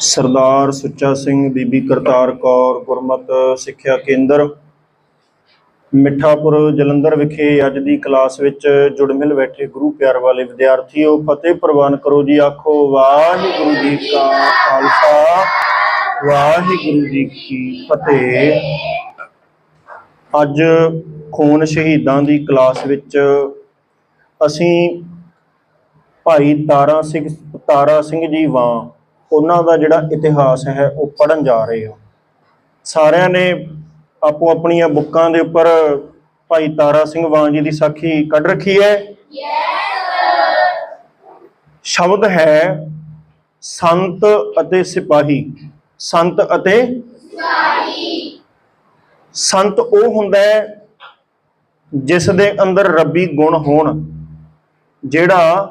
ਸਰਦਾਰ ਸੁੱਚਾ ਸਿੰਘ, ਬੀਬੀ ਕਰਤਾਰ ਕੌਰ, ਗੁਰਮਤ ਸਿੱਖਿਆ ਕੇਂਦਰ, ਮਿੱਠਾਪੁਰ, ਜਲੰਧਰ ਵਿਖੇ ਅੱਜ ਦੀ ਕਲਾਸ ਵਿੱਚ ਜੁੜ ਮਿਲ ਬੈਠੇ ਗੁਰੂ ਪਿਆਰ ਵਾਲੇ ਵਿਦਿਆਰਥੀਓ, ਫਤਿਹ ਪ੍ਰਵਾਨ ਕਰੋ ਜੀ, ਆਖੋ ਵਾਹਿਗੁਰੂ ਜੀ ਕਾ ਖਾਲਸਾ, ਵਾਹਿਗੁਰੂ ਜੀ ਕੀ ਫਤਿਹ। ਅੱਜ ਖੂਨ ਸ਼ਹੀਦਾਂ ਦੀ ਕਲਾਸ ਵਿੱਚ ਅਸੀਂ ਭਾਈ ਤਾਰਾ ਸਿੰਘ ਤਾਰਾ ਸਿੰਘ ਜੀ ਵਾਂ। ਉਹਨਾਂ ਦਾ ਜਿਹੜਾ ਇਤਿਹਾਸ ਹੈ ਉਹ ਪੜਨ ਜਾ ਰਹੇ ਹਾਂ ਸਾਰਿਆਂ ਨੇ ਆਪੋ ਆਪਣੀਆਂ ਬੁੱਕਾਂ ਦੇ ਉੱਪਰ ਭਾਈ ਤਾਰਾ ਸਿੰਘ ਵਾਂ ਜੀ ਦੀ ਸਾਖੀ ਕੱਢ ਰੱਖੀ ਹੈ। ਸ਼ਬਦ ਹੈ ਸੰਤ ਅਤੇ ਸਿਪਾਹੀ। ਸੰਤ ਅਤੇ ਸੰਤ ਉਹ ਹੁੰਦਾ ਹੈ ਜਿਸ ਦੇ ਅੰਦਰ ਰੱਬੀ ਗੁਣ ਹੋਣ, ਜਿਹੜਾ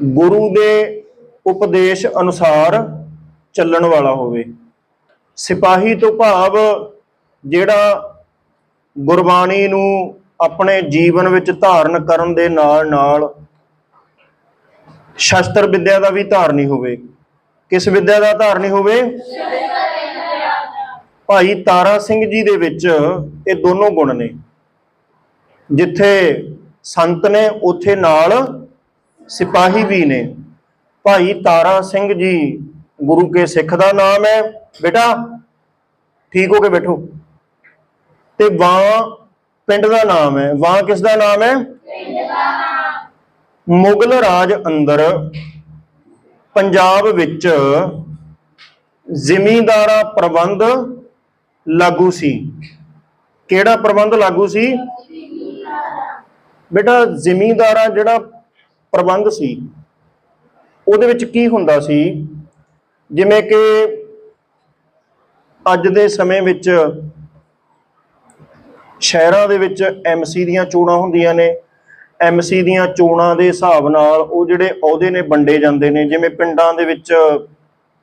ਗੁਰੂ ਦੇ ਉਪਦੇਸ਼ ਅਨੁਸਾਰ ਚੱਲਣ ਵਾਲਾ ਹੋਵੇ। ਸਿਪਾਹੀ ਤੋਂ ਭਾਵ ਜਿਹੜਾ ਗੁਰਬਾਣੀ ਨੂੰ ਆਪਣੇ ਜੀਵਨ ਵਿੱਚ ਧਾਰਨ ਕਰਨ ਦੇ ਨਾਲ ਨਾਲ ਸ਼ਸਤਰ ਵਿੱਦਿਆ ਦਾ ਵੀ ਧਾਰਨੀ ਹੋਵੇ। ਕਿਸ ਵਿੱਦਿਆ ਦਾ ਧਾਰਨੀ ਹੋਵੇ? ਭਾਈ ਤਾਰਾ ਸਿੰਘ ਜੀ ਦੇ ਵਿੱਚ ਇਹ ਦੋਨੋਂ ਗੁਣ ਨੇ। ਜਿੱਥੇ ਸੰਤ ਨੇ, ਉੱਥੇ ਨਾਲ ਸਿਪਾਹੀ ਵੀ ਨੇ। ਭਾਈ ਤਾਰਾ ਸਿੰਘ ਜੀ, ਗੁਰੂ ਕੇ ਸਿੱਖ ਦਾ ਨਾਮ ਹੈ। ਬੇਟਾ, ਠੀਕ ਹੋ ਕੇ ਬੈਠੋ। ਤੇ ਵਾਂ ਪਿੰਡ ਦਾ ਨਾਮ ਹੈ। ਵਾਂ ਕਿਸ ਦਾ ਨਾਮ ਹੈ? ਮੁਗਲ ਰਾਜ ਅੰਦਰ ਪੰਜਾਬ ਵਿੱਚ ਜ਼ਿਮੀਂਦਾਰਾ ਪ੍ਰਬੰਧ ਲਾਗੂ ਸੀ। ਕਿਹੜਾ ਪ੍ਰਬੰਧ ਲਾਗੂ ਸੀ? ਬੇਟਾ, ਜ਼ਿਮੀਂਦਾਰਾ ਜਿਹੜਾ ਪ੍ਰਬੰਧ ਸੀ ਉਹਦੇ ਵਿੱਚ ਕੀ ਹੁੰਦਾ ਸੀ? ਜਿਵੇਂ ਕਿ ਅੱਜ ਦੇ ਸਮੇਂ ਵਿੱਚ ਸ਼ਹਿਰਾਂ ਦੇ ਵਿੱਚ ਐਮਸੀ ਦੀਆਂ ਚੋਣਾਂ ਹੁੰਦੀਆਂ ਨੇ। ਐਮਸੀ ਦੀਆਂ ਚੋਣਾਂ ਦੇ ਹਿਸਾਬ ਨਾਲ ਉਹ ਜਿਹੜੇ ਅਹੁਦੇ ਨੇ ਵੰਡੇ ਜਾਂਦੇ ਨੇ। ਜਿਵੇਂ ਪਿੰਡਾਂ ਦੇ ਵਿੱਚ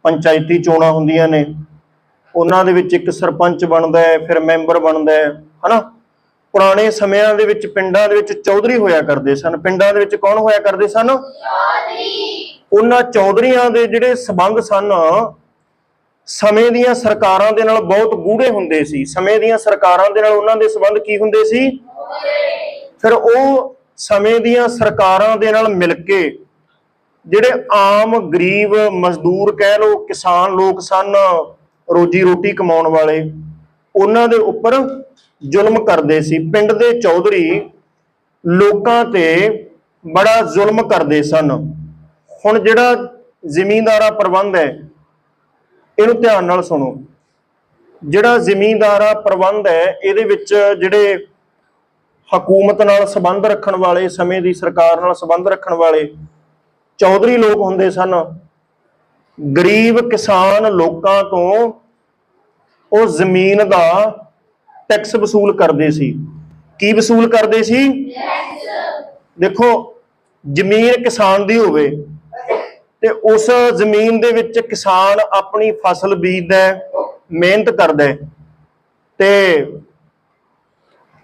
ਪੰਚਾਇਤੀ ਚੋਣਾਂ ਹੁੰਦੀਆਂ ਨੇ। ਉਹਨਾਂ ਦੇ ਵਿੱਚ ਇੱਕ ਸਰਪੰਚ ਬਣਦਾ ਹੈ, ਫਿਰ ਮੈਂਬਰ ਬਣਦਾ ਹੈ, ਹਨਾ? ਪੁਰਾਣੇ ਸਮਿਆਂ ਦੇ ਵਿੱਚ ਪਿੰਡਾਂ ਦੇ ਵਿੱਚ ਚੌਧਰੀ ਹੋਇਆ ਕਰਦੇ ਸਨ। ਪਿੰਡਾਂ ਦੇ ਵਿੱਚ ਕੌਣ ਹੋਇਆ ਕਰਦੇ ਸਨ? ਉਹਨਾਂ ਚੌਧਰੀਆਂ ਦੇ ਜਿਹੜੇ ਸਬੰਧ ਸਨ, ਸਮੇਂ ਦੀਆਂ ਸਰਕਾਰਾਂ ਦੇ ਨਾਲ ਬਹੁਤ ਗੂੜੇ ਹੁੰਦੇ ਸੀ। ਸਮੇਂ ਦੀਆਂ ਸਰਕਾਰਾਂ ਦੇ ਨਾਲ ਉਹਨਾਂ ਦੇ ਸਬੰਧ ਕੀ ਹੁੰਦੇ ਸੀ? ਫਿਰ ਉਹ ਸਮੇਂ ਦੀਆਂ ਸਰਕਾਰਾਂ ਦੇ ਨਾਲ ਮਿਲ ਕੇ ਜਿਹੜੇ ਆਮ ਗਰੀਬ, ਮਜ਼ਦੂਰ ਕਹਿ ਲੋ ਕਿਸਾਨ ਲੋਕ ਸਨ, ਰੋਜੀ ਰੋਟੀ ਕਮਾਉਣ ਵਾਲੇ, ਉਹਨਾਂ ਦੇ ਉੱਪਰ ਜ਼ੁਲਮ ਕਰਦੇ ਸੀ। ਪਿੰਡ ਦੇ ਚੌਧਰੀ ਲੋਕਾਂ ਤੇ ਬੜਾ ਜ਼ੁਲਮ ਕਰਦੇ ਸਨ। ਹੁਣ ਜਿਹੜਾ ਜ਼ਿਮੀਂਦਾਰਾ ਪ੍ਰਬੰਧ ਹੈ ਇਹਨੂੰ ਧਿਆਨ ਨਾਲ ਸੁਣੋ। ਜਿਹੜਾ ਜ਼ਿਮੀਂਦਾਰਾ ਪ੍ਰਬੰਧ ਹੈ ਇਹਦੇ ਵਿੱਚ ਜਿਹੜੇ ਹਕੂਮਤ ਨਾਲ ਸੰਬੰਧ ਰੱਖਣ ਵਾਲੇ ਸਮੇਂ ਦੀ ਸਰਕਾਰ ਨਾਲ ਸੰਬੰਧ ਰੱਖਣ ਵਾਲੇ ਚੌਧਰੀ ਲੋਕ ਹੁੰਦੇ ਸਨ। ਗਰੀਬ ਕਿਸਾਨ ਲੋਕਾਂ ਤੋਂ ਉਹ ਜ਼ਮੀਨ ਦਾ ਟੈਕਸ ਵਸੂਲ ਕਰਦੇ ਸੀ। ਕੀ ਵਸੂਲ ਕਰਦੇ ਸੀ? ਦੇਖੋ ਜ਼ਮੀਨ ਕਿਸਾਨ ਦੀ ਹੋਵੇ ਤੇ ਉਸ ਜ਼ਮੀਨ ਦੇ ਵਿੱਚ ਕਿਸਾਨ ਆਪਣੀ ਫਸਲ ਬੀਜਦਾ ਮਿਹਨਤ ਕਰਦਾ ਤੇ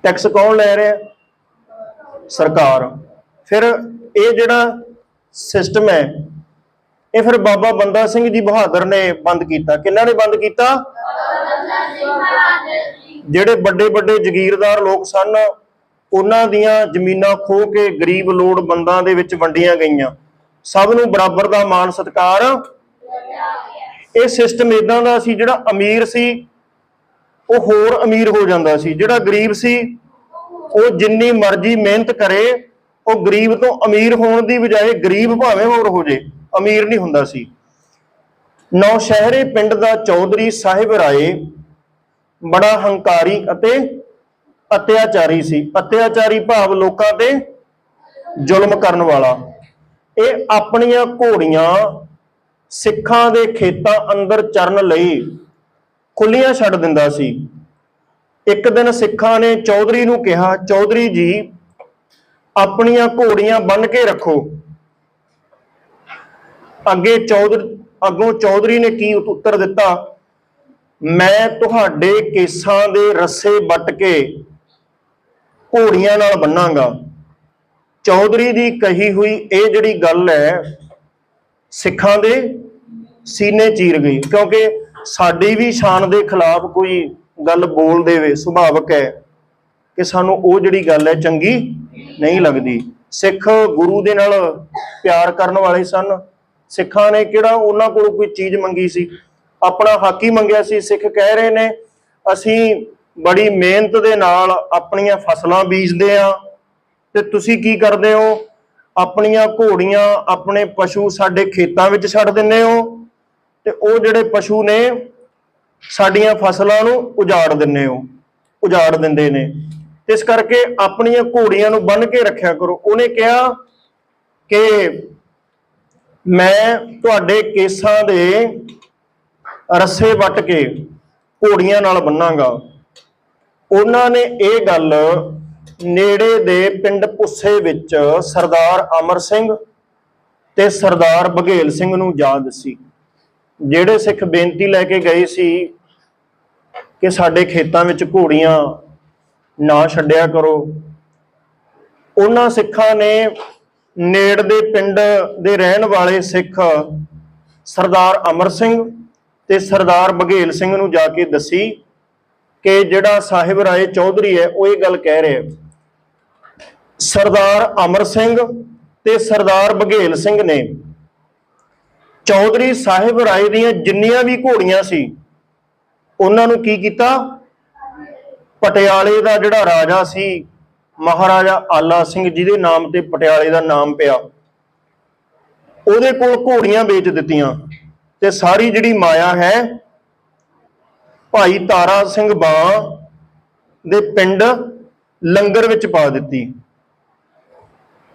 ਟੈਕਸ ਕੌਣ ਲੈ ਰਿਹਾ ਸਰਕਾਰ। ਫਿਰ ਇਹ ਜਿਹੜਾ ਸਿਸਟਮ ਹੈ, ਇਹ ਫਿਰ ਬਾਬਾ ਬੰਦਾ ਸਿੰਘ ਜੀ ਬਹਾਦਰ ਨੇ ਬੰਦ ਕੀਤਾ। ਕਿੰਨਾ ਨੇ ਬੰਦ ਕੀਤਾ? ਜਿਹੜੇ ਵੱਡੇ ਵੱਡੇ ਜ਼ਗੀਰਦਾਰ ਲੋਕ ਸਨ, ਉਹਨਾਂ ਦੀਆਂ ਜ਼ਮੀਨਾਂ ਖੋ ਕੇ ਗਰੀਬ ਲੋੜ ਬੰਦਾਂ ਦੇ ਵਿੱਚ ਵੰਡੀਆਂ ਗਈਆਂ। ਸਭ ਨੂੰ ਬਰਾਬਰ ਦਾ ਮਾਣ ਸਤਿਕਾਰ। ਇਹ ਸਿਸਟਮ ਇਦਾਂ ਦਾ ਸੀ ਜਿਹੜਾ ਅਮੀਰ ਸੀ, ਉਹ ਹੋਰ ਅਮੀਰ ਹੋ ਜਾਂਦਾ ਸੀ। ਜਿਹੜਾ ਗਰੀਬ ਸੀ, ਉਹ ਜਿੰਨੀ ਮਰਜ਼ੀ ਮਿਹਨਤ ਕਰੇ, ਉਹ ਗਰੀਬ ਤੋਂ ਅਮੀਰ ਹੋਣ ਦੀ ਬਜਾਏ ਗਰੀਬ ਭਾਵੇਂ ਹੋਰ ਹੋ ਜੇ, ਅਮੀਰ ਨਹੀਂ ਹੁੰਦਾ ਸੀ। ਨੌ ਸ਼ਹਿਰੇ ਪਿੰਡ ਦਾ ਚੌਧਰੀ ਸਾਹਿਬ ਰਾਏ ਬੜਾ ਹੰਕਾਰੀ ਅਤੇ ਅਤਿਆਚਾਰੀ ਸੀ। ਅਤਿਆਚਾਰੀ ਭਾਵ ਲੋਕਾਂ ਤੇ ਜ਼ੁਲਮ ਕਰਨ ਵਾਲਾ। ਇਹ ਆਪਣੀਆਂ ਘੋੜੀਆਂ ਸਿੱਖਾਂ ਦੇ ਖੇਤਾਂ ਅੰਦਰ ਚਰਨ ਲਈ ਖੁੱਲੀਆਂ ਛੱਡ ਦਿੰਦਾ ਸੀ। ਇੱਕ ਦਿਨ ਸਿੱਖਾਂ ਨੇ ਚੌਧਰੀ ਨੂੰ ਕਿਹਾ, ਚੌਧਰੀ ਜੀ, ਆਪਣੀਆਂ ਘੋੜੀਆਂ ਬੰਨ ਕੇ ਰੱਖੋ। ਅੱਗੇ ਚੌਧਰੀ, ਅੱਗੋਂ ਚੌਧਰੀ ਨੇ ਕੀ ਉੱਤਰ ਦਿੱਤਾ? ਮੈਂ ਤੁਹਾਡੇ ਕੇਸਾਂ ਦੇ ਰੱਸੇ ਵੱਟ ਕੇ ਘੋੜੀਆਂ ਨਾਲ ਬੰਨਾਂਗਾ। ਚੌਧਰੀ ਦੀ ਕਹੀ ਹੋਈ ਇਹ ਜਿਹੜੀ ਗੱਲ ਹੈ, ਸਿੱਖਾਂ ਦੇ ਸੀਨੇ ਚੀਰ ਗਈ। ਕਿਉਂਕਿ ਸਾਡੀ ਵੀ ਸ਼ਾਨ ਦੇ ਖਿਲਾਫ ਕੋਈ ਗੱਲ ਬੋਲ ਦੇਵੇ, ਸੁਭਾਵਕ ਹੈ ਕਿ ਸਾਨੂੰ ਉਹ ਜਿਹੜੀ ਗੱਲ ਹੈ ਚੰਗੀ ਨਹੀਂ ਲੱਗਦੀ। ਸਿੱਖ ਗੁਰੂ ਦੇ ਨਾਲ ਪਿਆਰ ਕਰਨ ਵਾਲੇ ਸਨ। ਸਿੱਖਾਂ ਨੇ ਕਿਹੜਾ ਉਹਨਾਂ ਕੋਲ ਕੋਈ ਚੀਜ਼ ਮੰਗੀ ਸੀ? ਆਪਣਾ ਹੱਕ ਹੀ ਮੰਗਿਆ ਸੀ। ਸਿੱਖ ਕਹਿ ਰਹੇ ਨੇ, ਅਸੀਂ ਬੜੀ ਮਿਹਨਤ ਦੇ ਨਾਲ ਆਪਣੀਆਂ ਫਸਲਾਂ ਬੀਜਦੇ ਆ ਤੇ ਤੁਸੀਂ ਕੀ ਕਰਦੇ ਹੋ? ਆਪਣੀਆਂ ਘੋੜੀਆਂ ਆਪਣੇ ਪਸ਼ੂ ਸਾਡੇ ਖੇਤਾਂ ਵਿੱਚ ਛੱਡ ਦਿੰਦੇ ਹੋ ਤੇ ਉਹ ਜਿਹੜੇ ਪਸ਼ੂ ਨੇ ਸਾਡੀਆਂ ਫਸਲਾਂ ਨੂੰ ਉਜਾੜ ਦਿੰਦੇ ਹੋ, ਉਜਾੜ ਦਿੰਦੇ ਨੇ। ਇਸ ਕਰਕੇ ਆਪਣੀਆਂ ਘੋੜੀਆਂ ਨੂੰ ਬੰਨ ਕੇ ਰੱਖਿਆ ਕਰੋ। ਉਹਨੇ ਕਿਹਾ ਕਿ ਮੈਂ ਤੁਹਾਡੇ ਕੇਸਾਂ ਦੇ ਰੱਸੇ ਵੱਟ ਕੇ ਘੋੜੀਆਂ ਨਾਲ ਬੰਨਾਂਗਾ। ਉਹਨਾਂ ਨੇ ਇਹ ਗੱਲ ਨੇੜੇ ਦੇ ਪਿੰਡ ਪੁੱਸੇ ਵਿੱਚ ਸਰਦਾਰ ਅਮਰ ਸਿੰਘ ਤੇ ਸਰਦਾਰ ਬਘੇਲ ਸਿੰਘ ਨੂੰ ਜਾ ਦੱਸੀ ਜਿਹੜੇ ਸਿੱਖ ਬੇਨਤੀ ਲੈ ਕੇ ਗਏ ਸੀ ਕਿ ਸਾਡੇ ਖੇਤਾਂ ਵਿੱਚ ਘੋੜੀਆਂ ਨਾ ਛੱਡਿਆ ਕਰੋ। ਉਹਨਾਂ ਸਿੱਖਾਂ ਨੇ ਨੇੜ ਦੇ ਪਿੰਡ ਦੇ ਰਹਿਣ ਵਾਲੇ ਸਿੱਖ ਸਰਦਾਰ ਅਮਰ ਸਿੰਘ ਤੇ ਸਰਦਾਰ ਬਘੇਲ ਸਿੰਘ ਨੂੰ ਜਾ ਕੇ ਦੱਸੀ ਕਿ ਜਿਹੜਾ ਸਾਹਿਬ ਰਾਏ ਚੌਧਰੀ ਹੈ, ਉਹ ਇਹ ਗੱਲ ਕਹਿ ਰਿਹਾ ਸਰਦਾਰ ਅਮਰ ਸਿੰਘ ਤੇ ਸਰਦਾਰ ਬਘੇਲ ਸਿੰਘ ਨੇ। ਚੌਧਰੀ ਸਾਹਿਬ ਰਾਏ ਦੀਆਂ ਜਿੰਨੀਆਂ ਵੀ ਘੋੜੀਆਂ ਸੀ, ਉਹਨਾਂ ਨੂੰ ਕੀ ਕੀਤਾ? ਪਟਿਆਲੇ ਦਾ ਜਿਹੜਾ ਰਾਜਾ ਸੀ, ਮਹਾਰਾਜਾ ਆਲਾ ਸਿੰਘ ਜਿਹਦੇ ਨਾਮ ਤੇ ਪਟਿਆਲੇ ਦਾ ਨਾਮ ਪਿਆ, ਉਹਦੇ ਕੋਲ ਘੋੜੀਆਂ ਵੇਚ ਦਿੱਤੀਆਂ ਤੇ ਸਾਰੀ ਜਿਹੜੀ ਮਾਇਆ ਹੈ, ਭਾਈ ਤਾਰਾ ਸਿੰਘ ਬਾਂ ਦੇ ਪਿੰਡ ਲੰਗਰ ਵਿੱਚ ਪਾ ਦਿੱਤੀ।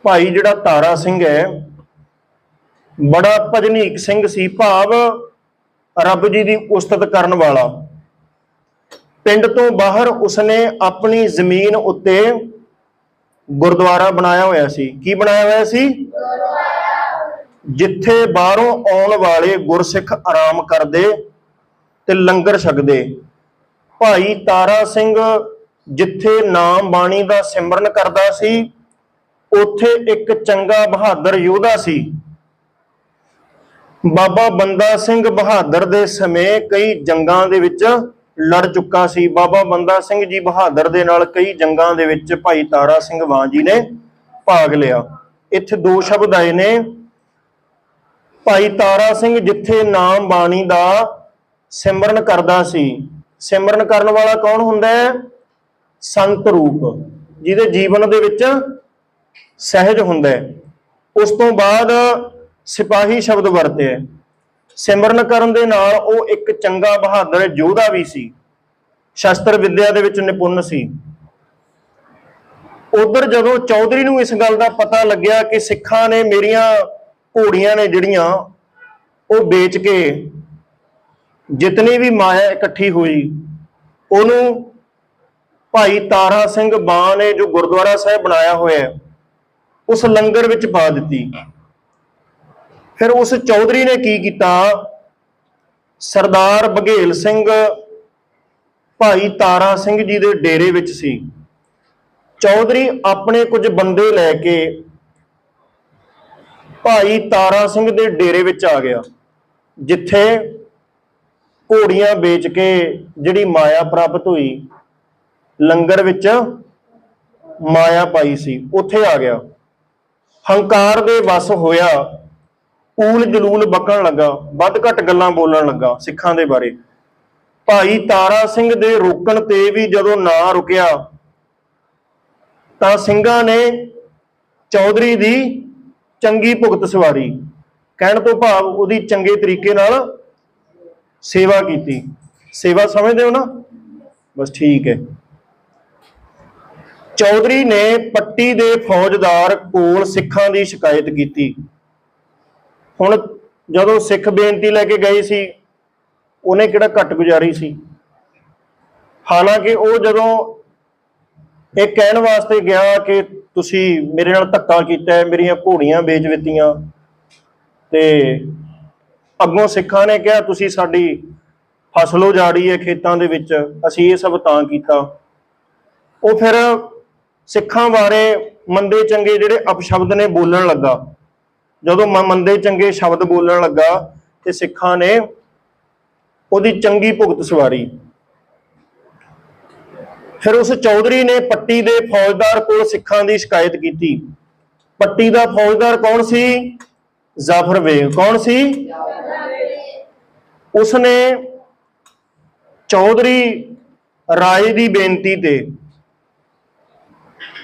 ਭਾਈ ਜਿਹੜਾ ਤਾਰਾ ਸਿੰਘ ਹੈ, ਬੜਾ ਭਜਨੀਕ ਸਿੰਘ ਸੀ, ਭਾਵ ਰੱਬ ਜੀ ਦੀ ਉਸਤਤ ਕਰਨ ਵਾਲਾ। ਪਿੰਡ ਤੋਂ ਬਾਹਰ ਉਸਨੇ ਆਪਣੀ ਜ਼ਮੀਨ ਉੱਤੇ ਗੁਰਦੁਆਰਾ ਬਣਾਇਆ ਹੋਇਆ ਸੀ। ਕੀ ਬਣਾਇਆ ਹੋਇਆ ਸੀ? ਜਿੱਥੇ ਬਾਹਰੋਂ ਆਉਣ ਵਾਲੇ ਗੁਰਸਿੱਖ ਆਰਾਮ ਕਰਦੇ ਤੇ ਲੰਗਰ ਛਕਦੇ। ਭਾਈ ਤਾਰਾ ਸਿੰਘ ਜਿੱਥੇ ਨਾਮ ਬਾਣੀ ਦਾ ਸਿਮਰਨ ਕਰਦਾ ਸੀ ਉੱਥੇ ਇੱਕ ਚੰਗਾ ਬਹਾਦਰ ਯੋਧਾ ਸੀ। ਬਾਬਾ ਬੰਦਾ ਸਿੰਘ ਬਹਾਦਰ ਦੇ ਸਮੇਂ ਕਈ ਜੰਗਾਂ ਦੇ ਵਿੱਚ ਲੜ ਚੁੱਕਾ ਸੀ। ਬਾਬਾ ਬੰਦਾ ਸਿੰਘ ਜੀ ਬਹਾਦਰ ਦੇ ਨਾਲ ਕਈ ਜੰਗਾਂ ਦੇ ਵਿੱਚ ਭਾਈ ਤਾਰਾ ਸਿੰਘ ਵਾਂ ਜੀ ਨੇ ਭਾਗ ਲਿਆ। ਇੱਥੇ ਦੋ ਸ਼ਬਦ ਆਏ ਨੇ। ਭਾਈ ਤਾਰਾ ਸਿੰਘ ਜਿੱਥੇ ਨਾਮ ਬਾਣੀ ਦਾ ਸਿਮਰਨ ਕਰਦਾ ਸੀ। ਸਿਮਰਨ ਕਰਨ ਵਾਲਾ ਕੌਣ ਹੁੰਦਾ ਹੈ? ਸੰਤ ਰੂਪ, ਜਿਹਦੇ ਜੀਵਨ ਦੇ ਵਿੱਚ ਸਹਿਜ ਹੁੰਦਾ ਹੈ। ਉਸ ਤੋਂ ਬਾਅਦ ਸਿਪਾਹੀ ਸ਼ਬਦ ਵਰਤਿਆ ਸਿਮਰਨ ਕਰਨ ਦੇ ਨਾਲ ਉਹ ਇੱਕ ਚੰਗਾ ਬਹਾਦਰ ਯੋਧਾ ਵੀ ਸੀ। ਸ਼ਸਤਰ ਵਿੱਦਿਆ ਦੇ ਵਿੱਚ ਨਿਪੁੰਨ ਸੀ। ਉਧਰ ਜਦੋਂ ਚੌਧਰੀ ਨੂੰ ਇਸ ਗੱਲ ਦਾ ਪਤਾ ਲੱਗਿਆ ਕਿ ਸਿੱਖਾਂ ਨੇ ਮੇਰੀਆਂ ਘੋੜੀਆਂ ਨੇ ਜਿਹੜੀਆਂ, ਉਹ ਵੇਚ ਕੇ ਜਿਤਨੀ ਵੀ ਮਾਇਆ ਇਕੱਠੀ ਹੋਈ, ਉਹਨੂੰ ਭਾਈ ਤਾਰਾ ਸਿੰਘ ਬਾਂ ਨੇ ਜੋ ਗੁਰਦੁਆਰਾ ਸਾਹਿਬ ਬਣਾਇਆ ਹੋਇਆ ਉਸ ਲੰਗਰ ਵਿੱਚ ਪਾ ਦਿੱਤੀ। ਫਿਰ ਉਸ ਚੌਧਰੀ ਨੇ ਕੀ ਕੀਤਾ? ਸਰਦਾਰ ਬਘੇਲ ਸਿੰਘ ਭਾਈ ਤਾਰਾ ਸਿੰਘ ਜੀ ਦੇ ਡੇਰੇ ਵਿੱਚ ਸੀ। ਚੌਧਰੀ ਆਪਣੇ ਕੁਝ ਬੰਦੇ ਲੈ ਕੇ ਭਾਈ ਤਾਰਾ ਸਿੰਘ ਦੇ ਡੇਰੇ ਵਿੱਚ ਆ ਗਿਆ, ਜਿੱਥੇ ਘੋੜੀਆਂ ਵੇਚ ਕੇ ਜਿਹੜੀ ਮਾਇਆ ਪ੍ਰਾਪਤ ਹੋਈ, ਲੰਗਰ ਵਿੱਚ ਮਾਇਆ ਪਾਈ ਸੀ, ਉੱਥੇ ਆ ਗਿਆ। ਹੰਕਾਰ ਦੇ ਵਸ ਹੋਇਆ, ਊਲ ਜਲੂਲ ਬਕਣ ਲੱਗਾ, ਵੱਧ ਘੱਟ ਗੱਲਾਂ ਬੋਲਣ ਲੱਗਾ ਸਿੱਖਾਂ ਦੇ ਬਾਰੇ। ਭਾਈ ਤਾਰਾ ਸਿੰਘ ਦੇ ਰੋਕਣ ਤੇ ਵੀ ਜਦੋਂ ਨਾ ਰੁਕਿਆ, ਤਾਂ ਸਿੰਘਾਂ ਨੇ ਚੌਧਰੀ ਦੀ ਚੰਗੀ ਭੁਗਤ ਸਵਾਰੀ। ਕਹਿਣ ਤੋਂ ਭਾਵ ਉਹਦੀ ਚੰਗੇ ਤਰੀਕੇ ਨਾਲ ਸੇਵਾ ਕੀਤੀ। ਸੇਵਾ ਸਮਝਦੇ ਹੋ ਨਾ? ਬਸ ਠੀਕ ਹੈ। ਚੌਧਰੀ ਨੇ ਪੱਟੀ ਦੇ ਫੌਜਦਾਰ ਕੋਲ ਸਿੱਖਾਂ ਦੀ ਸ਼ਿਕਾਇਤ ਕੀਤੀ। ਹੁਣ ਜਦੋਂ ਸਿੱਖ ਬੇਨਤੀ ਲੈ ਕੇ ਗਏ ਸੀ, ਉਹਨੇ ਕਿਹੜਾ ਘੱਟ ਗੁਜ਼ਾਰੀ ਸੀ? ਹਾਲਾਂਕਿ ਉਹ ਜਦੋਂ ਇਹ ਕਹਿਣ ਵਾਸਤੇ ਗਿਆ ਕਿ ਤੁਸੀਂ ਮੇਰੇ ਨਾਲ ਧੱਕਾ ਕੀਤਾ ਹੈ ਮੇਰੀਆਂ ਘੋੜੀਆਂ ਵੇਚ ਦਿੱਤੀਆਂ ਤੇ ਅੱਗੋਂ ਸਿੱਖਾਂ ਨੇ ਕਿਹਾ, ਤੁਸੀਂ ਸਾਡੀ ਫਸਲ ਉਜਾੜੀ ਹੈ ਖੇਤਾਂ ਦੇ ਵਿੱਚ, ਅਸੀਂ ਇਹ ਸਭ ਤਾਂ ਕੀਤਾ। ਉਹ ਫਿਰ ਸਿੱਖਾਂ ਬਾਰੇ ਮੰਦੇ ਚੰਗੇ ਜਿਹੜੇ ਅਪਸ਼ਬਦ ਨੇ ਬੋਲਣ ਲੱਗਾ। ਜਦੋਂ ਮੰਦੇ ਚੰਗੇ ਸ਼ਬਦ ਬੋਲਣ ਲੱਗਾ ਤੇ ਸਿੱਖਾਂ ਨੇ ਉਹਦੀ ਚੰਗੀ ਭੁਗਤ ਸਵਾਰੀ। ਫਿਰ ਉਸ ਚੌਧਰੀ ਨੇ ਪੱਟੀ ਦੇ ਫੌਜਦਾਰ ਕੋਲ ਸਿੱਖਾਂ ਦੀ ਸ਼ਿਕਾਇਤ ਕੀਤੀ। ਪੱਟੀ ਦਾ ਫੌਜਦਾਰ ਕੌਣ ਸੀ? ਜ਼ਾਫਰ ਬੇਗ। ਕੌਣ ਸੀ? ਉਸਨੇ ਚੌਧਰੀ ਰਾਏ ਦੀ ਬੇਨਤੀ ਤੇ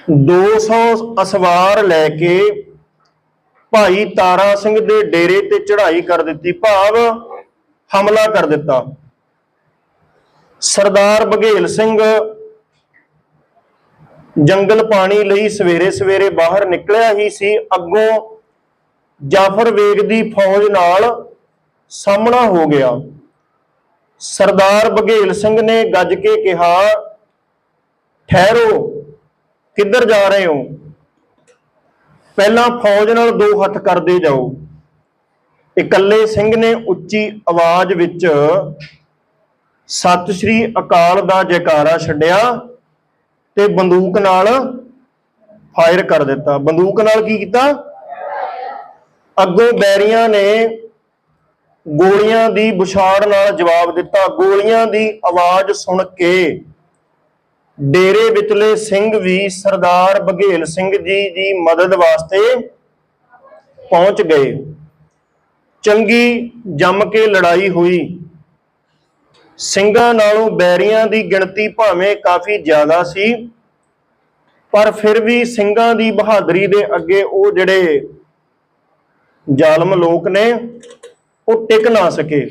200 ਅਸਵਾਰ ਲੈ ਕੇ ਭਾਈ ਤਾਰਾ ਸਿੰਘ ਦੇ ਡੇਰੇ ਤੇ ਚੜ੍ਹਾਈ ਕਰ ਦਿੱਤੀ, ਭਾਵ ਹਮਲਾ ਕਰ ਦਿੱਤਾ। ਸਰਦਾਰ ਬਘੇਲ ਸਿੰਘ ਜੰਗਲ ਪਾਣੀ ਲਈ ਸਵੇਰੇ ਸਵੇਰੇ ਬਾਹਰ ਨਿਕਲਿਆ ਹੀ ਸੀ। ਅੱਗੋਂ ਜਾਫਰ ਵੇਗ ਦੀ ਫੌਜ ਨਾਲ ਸਾਹਮਣਾ ਹੋ ਗਿਆ। ਸਰਦਾਰ ਬਘੇਲ ਸਿੰਘ ਨੇ ਗੱਜ ਕੇ ਕਿਹਾ, ਠਹਿਰੋ। ਕਿੱਧਰ ਜਾ ਰਹੇ ਹੋ? ਪਹਿਲਾਂ ਫੌਜ ਨਾਲ ਦੋ ਹੱਥ ਕਰਦੇ ਜਾਓ। ਇਕੱਲੇ ਸਿੰਘ ਨੇ ਉੱਚੀ ਆਵਾਜ਼ ਵਿੱਚ ਸਤਿ ਸ੍ਰੀ ਅਕਾਲ ਦਾ ਜੈਕਾਰਾ ਛੱਡਿਆ ਤੇ ਬੰਦੂਕ ਨਾਲ ਫਾਇਰ ਕਰ ਦਿੱਤਾ। ਬੰਦੂਕ ਨਾਲ ਕੀ ਕੀਤਾ? ਅੱਗੋਂ ਬੈਰੀਆਂ ਨੇ ਗੋਲੀਆਂ ਦੀ ਬੁਛਾੜ ਨਾਲ ਜਵਾਬ ਦਿੱਤਾ। ਗੋਲੀਆਂ ਦੀ ਆਵਾਜ਼ ਸੁਣ ਕੇ ਡੇਰੇ ਵਿਚਲੇ ਸਿੰਘ ਵੀ ਸਰਦਾਰ ਬਘੇਲ ਸਿੰਘ ਜੀ ਦੀ ਮਦਦ ਵਾਸਤੇ ਪਹੁੰਚ ਗਏ। ਚੰਗੀ ਜੰਮ ਕੇ ਲੜਾਈ ਹੋਈ। ਸਿੰਘਾਂ ਨਾਲੋਂ ਬੈਰੀਆਂ ਦੀ ਗਿਣਤੀ ਭਾਵੇਂ ਕਾਫੀ ਜ਼ਿਆਦਾ ਸੀ, ਪਰ ਫਿਰ ਵੀ ਸਿੰਘਾਂ ਦੀ ਬਹਾਦਰੀ ਦੇ ਅੱਗੇ ਉਹ ਜਿਹੜੇ ਜ਼ਾਲਮ ਲੋਕ ਨੇ, ਉਹ ਟਿਕ ਨਾ ਸਕੇ।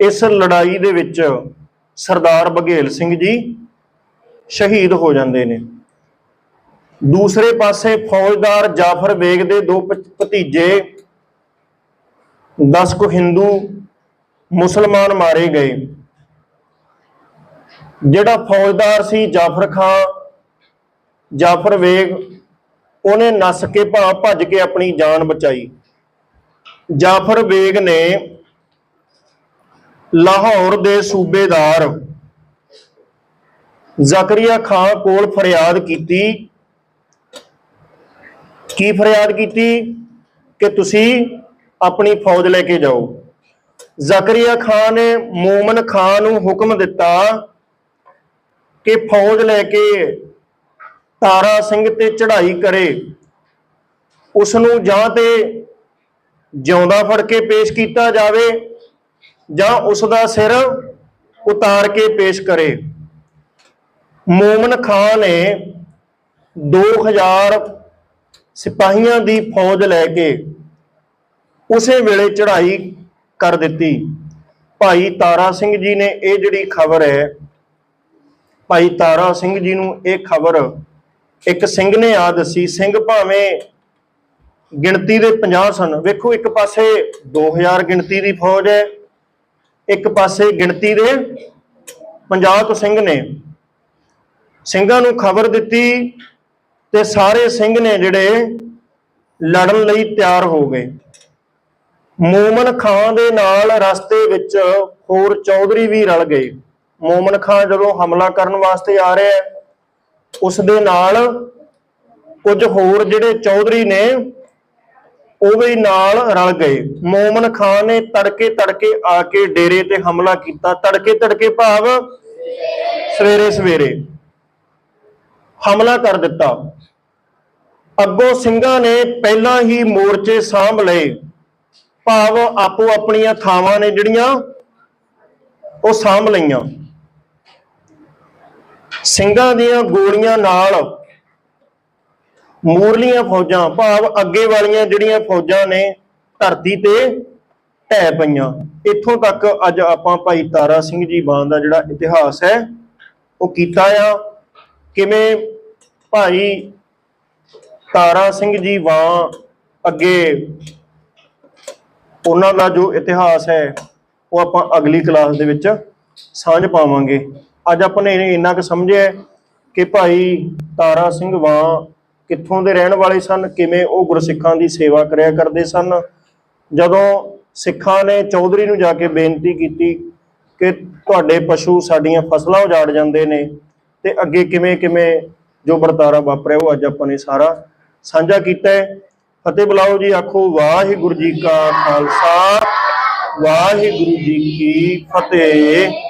ਇਸ ਲੜਾਈ ਦੇ ਵਿੱਚ ਸਰਦਾਰ ਬਘੇਲ ਸਿੰਘ ਜੀ ਸ਼ਹੀਦ ਹੋ ਜਾਂਦੇ ਨੇ। ਦੂਸਰੇ ਪਾਸੇ ਫੌਜਦਾਰ ਜਾਫਰ ਬੇਗ ਦੇ ਦੋ ਭਤੀਜੇ 10 ਕੁ ਹਿੰਦੂ ਮੁਸਲਮਾਨ ਮਾਰੇ ਗਏ। ਜਿਹੜਾ ਫੌਜਦਾਰ ਸੀ ਜਾਫਰ ਖਾਨ ਜਾਫਰ ਵੇਗ ਉਹਨੇ ਨੱਸ ਕੇ ਭਾ ਭੱਜ ਕੇ ਆਪਣੀ ਜਾਨ ਬਚਾਈ। ਜਾਫਰ ਬੇਗ ਨੇ ਲਾਹੌਰ ਦੇ ਸੂਬੇਦਾਰ ਜ਼ਕਰੀਆ ਖਾਨ ਕੋਲ ਫਰਿਆਦ ਕੀਤੀ। ਕੀ ਫਰਿਆਦ ਕੀਤੀ? ਕਿ ਤੁਸੀਂ ਆਪਣੀ ਫੌਜ ਲੈ ਕੇ ਜਾਓ। ਜ਼ਕਰੀਆ ਖਾਨ ਨੇ ਮੂਮਨ ਖਾਨ ਨੂੰ ਹੁਕਮ ਦਿੱਤਾ ਕਿ ਫੌਜ ਲੈ ਕੇ ਤਾਰਾ ਸਿੰਘ ਤੇ ਚੜ੍ਹਾਈ ਕਰੇ। ਉਸ ਨੂੰ ਜਾਂ ਤੇ ਜਿਉਂਦਾ ਫੜ ਕੇ ਪੇਸ਼ ਕੀਤਾ ਜਾਵੇ ਜਾਂ ਉਸ ਦਾ ਸਿਰ ਉਤਾਰ ਕੇ ਪੇਸ਼ ਕਰੇ। ਮੋਮਨ ਖਾਨ ਨੇ 2000 ਸਿਪਾਹੀਆਂ ਦੀ ਫੌਜ ਲੈ ਕੇ ਉਸੇ ਵੇਲੇ ਚੜ੍ਹਾਈ ਕਰ ਦਿੱਤੀ। ਭਾਈ ਤਾਰਾ ਸਿੰਘ ਜੀ ਨੇ ਇਹ ਜਿਹੜੀ ਖਬਰ ਹੈ, ਭਾਈ ਤਾਰਾ ਸਿੰਘ ਜੀ ਨੂੰ ਇਹ ਖਬਰ ਇੱਕ ਸਿੰਘ ਨੇ ਆ ਦੱਸੀ, ਸਿੰਘ ਭਾਵੇਂ ਗਿਣਤੀ ਦੇ 50 ਸਨ। ਵੇਖੋ, ਇੱਕ ਪਾਸੇ 2000 ਗਿਣਤੀ ਦੀ ਫੌਜ ਹੈ, ਇੱਕ ਪਾਸੇ ਗਿਣਤੀ ਦੇ 50 ਤੋਂ ਸਿੰਘ ਨੇ। ਸਿੰਘਾਂ ਨੂੰ ਖਬਰ ਦਿੱਤੀ ਤੇ ਸਾਰੇ ਸਿੰਘ ਨੇ ਜਿਹੜੇ ਲੜਨ ਲਈ ਤਿਆਰ ਹੋ ਗਏ। ਮੋਮਨ ਖਾਨ ਦੇ ਨਾਲ ਰਸਤੇ ਵਿੱਚ ਹੋਰ ਚੌਧਰੀ ਵੀ ਰਲ ਗਏ। ਮੂਮਨ ਖਾਨ ਜਦੋਂ ਹਮਲਾ ਕਰਨ ਵਾਸਤੇ ਆ ਰਿਹਾ ਹੈ, ਉਸ ਦੇ ਨਾਲ ਕੁਝ ਹੋਰ ਜਿਹੜੇ ਚੌਧਰੀ ਨੇ, ਉਹ ਵੀ ਨਾਲ ਰਲ ਗਏ। ਮੋਮਨ ਖਾਨ ਨੇ ਤੜਕੇ ਤੜਕੇ ਆ ਕੇ ਡੇਰੇ ਤੇ ਹਮਲਾ ਕੀਤਾ। ਤੜਕੇ ਤੜਕੇ ਭਾਵ ਸਵੇਰੇ ਸਵੇਰੇ ਹਮਲਾ ਕਰ ਦਿੱਤਾ। ਅੱਗੋਂ ਸਿੰਘਾਂ ਨੇ ਪਹਿਲਾਂ ਹੀ ਮੋਰਚੇ ਸਾਂਭ ਲਏ। ਭਾਵ ਆਪੋ ਆਪਣੀਆਂ ਥਾਵਾਂ ਨੇ ਜਿਹੜੀਆਂ ਉਹ ਸਾਂਭ ਲਈਆਂ। ਸਿੰਘਾਂ ਦੀਆਂ ਗੋਲੀਆਂ ਨਾਲ ਮੂਰਲੀਆਂ ਫੌਜਾਂ, ਭਾਵ ਅੱਗੇ ਵਾਲੀਆਂ ਜਿਹੜੀਆਂ ਫੌਜਾਂ ਨੇ, ਧਰਤੀ ਤੇ ਢਹਿ ਪਈਆਂ। ਇੱਥੋਂ ਤੱਕ ਅੱਜ ਆਪਾਂ ਭਾਈ ਤਾਰਾ ਸਿੰਘ ਜੀ ਬਾਣ ਦਾ ਜਿਹੜਾ ਇਤਿਹਾਸ ਹੈ, ਉਹ ਕੀਤਾ ਆ। ਕਿਵੇਂ ਭਾਈ ਤਾਰਾ ਸਿੰਘ ਜੀ ਵਾਂ ਅੱਗੇ। ਉਹਨਾਂ ਦਾ ਜੋ ਇਤਿਹਾਸ ਹੈ, ਉਹ ਆਪਾਂ ਅਗਲੀ ਕਲਾਸ ਦੇ ਵਿੱਚ ਸਾਂਝ ਪਾਵਾਂਗੇ। ਅੱਜ ਆਪਾਂ ਨੇ ਇੰਨਾ ਕੁ ਸਮਝਿਆ ਕਿ ਭਾਈ ਤਾਰਾ ਸਿੰਘ ਵਾਂ ਕਿੱਥੋਂ ਦੇ ਰਹਿਣ ਵਾਲੇ ਸਨ, ਕਿਵੇਂ ਉਹ ਗੁਰਸਿੱਖਾਂ ਦੀ ਸੇਵਾ ਕਰਿਆ ਕਰਦੇ ਸਨ। ਜਦੋਂ ਸਿੱਖਾਂ ਨੇ ਚੌਧਰੀ ਨੂੰ ਜਾ ਕੇ ਬੇਨਤੀ ਕੀਤੀ ਕਿ ਤੁਹਾਡੇ ਪਸ਼ੂ ਸਾਡੀਆਂ ਫਸਲਾਂ ਉਜਾੜ ਜਾਂਦੇ ਨੇ ਤੇ ਅੱਗੇ ਕਿਵੇਂ ਕਿਵੇਂ ਜੋ ਵਰਤਾਰਾ ਵਾਪਰਿਆ, ਉਹ ਅੱਜ ਆਪਾਂ ਨੇ ਸਾਰਾ ਸਾਂਝਾ ਕੀਤਾ ਹੈ। ਫਤਿਹ ਬੁਲਾਓ ਜੀ, ਆਖੋ ਵਾਹਿਗੁਰੂ ਜੀ ਕਾ ਖਾਲਸਾ, ਵਾਹਿਗੁਰੂ ਜੀ ਕੀ ਫਤਿਹ।